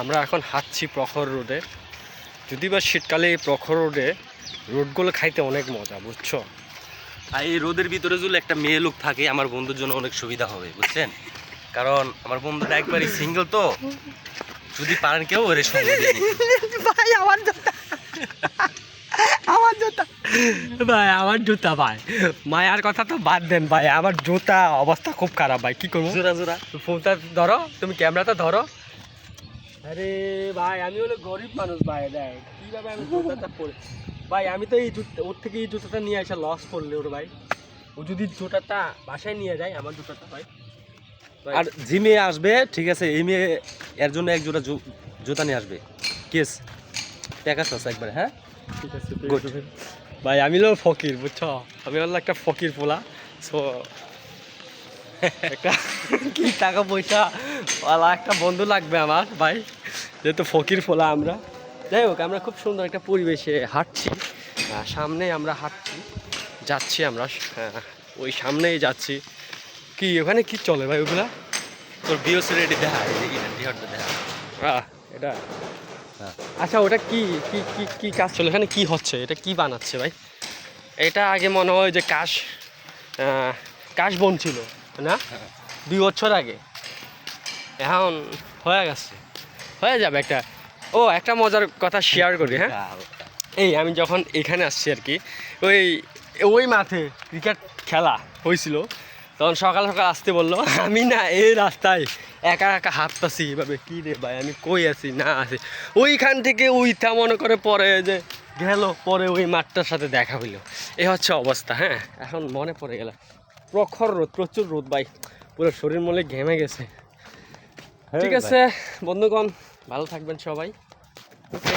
আমরা এখন হাঁটছি প্রখর রোডে যদি বা শীতকালে এই প্রখর রোডে রোডগুলো খাইতে অনেক মজা বুঝছ? আর এই রোদের ভিতরে যদি একটা মেয়ে লোক থাকে আমার বন্ধুর জন্য অনেক সুবিধা হবে বুঝছেন? কারণ আমার বন্ধুটা একবারই সিঙ্গেল তো যদি পারেন কেউ ওরে সঙ্গে ভাই আমার জুতা। আমার জুতা। ভাই আমার জুতা ভাই। মায়ার কথা তো বাদ দেন ভাই। আমার জুতা অবস্থা খুব খারাপ ভাই। কি করব? জোড়া জোড়া। ফোনটা ধরো তুমি ক্যামেরাটা ধরো। আরে ভাই আমি হলো গরিব মানুষ ভাই দেখ। কীভাবে আমি জুতাটা পরে ভাই আমি তো এই জুতা ওর থেকে এই জুতাটা নিয়ে আসা লস করলে ওর ভাই। ও যদি জুতাটা বাসায় নিয়ে যায় আমার জুতাটা ভাই। আর মেয়ে আসবে ঠিক আছে এই মেয়ে এর জন্য এক জোড়া জুতা নিয়ে আসবে। কেস। টাকা আছে একবারে হ্যাঁ? ঠিক আছে. ভাই আমি হলো ফকির বুঝছ? আমি হলো একটা ফকির পোলা। সো একটা কি টাকা পয়সা? ওয়ালা একটা বন্ধু লাগবে আমার ভাই। যেহেতু ফকির ফোলা আমরা। যাই হোক আমরা খুব সুন্দর একটা পরিবেশে হাঁটছি। সামনে আমরা হাঁটছি যাচ্ছি আমরা ওই সামনেই যাচ্ছি। কি ওখানে কি চলে ভাই ওগুলা? তোর বিওস রেডি দেখা দেখা এটা। হ্যাঁ। আচ্ছা ওটা কি কি কি কি কাজ চলে? এখানে কি হচ্ছে? এটা কি বানাচ্ছে ভাই? এটা আগে মনে হয় যে কাশ কাশ বন ছিল না? হ্যাঁ। দুই বছর আগে। এখন হয়ে গেছে। হয়ে যাবে একটা। ও একটা মজার কথা শেয়ার করি হ্যাঁ? এই আমি যখন এখানে আসছি আর কি ওই ওই মাঠে ক্রিকেট খেলা হয়েছিল তখন সকাল সকাল আসতে বলল আমি না এই রাস্তায় একা একা হাঁটতাছি এভাবে কী রে ভাই আমি কই আছি না আছি? ওইখান থেকে ওইটা মনে করে পরে যে গেল পরে ওই মাঠটার সাথে দেখা হইল। এ হচ্ছে অবস্থা হ্যাঁ? এখন মনে পড়ে গেল। প্রখর রোদ প্রচুর রোদ ভাই পুরো শরীর মনে ঘেমে গেছে। ঠিক আছে বন্ধুগণ ভালো থাকবেন সবাই। ওকে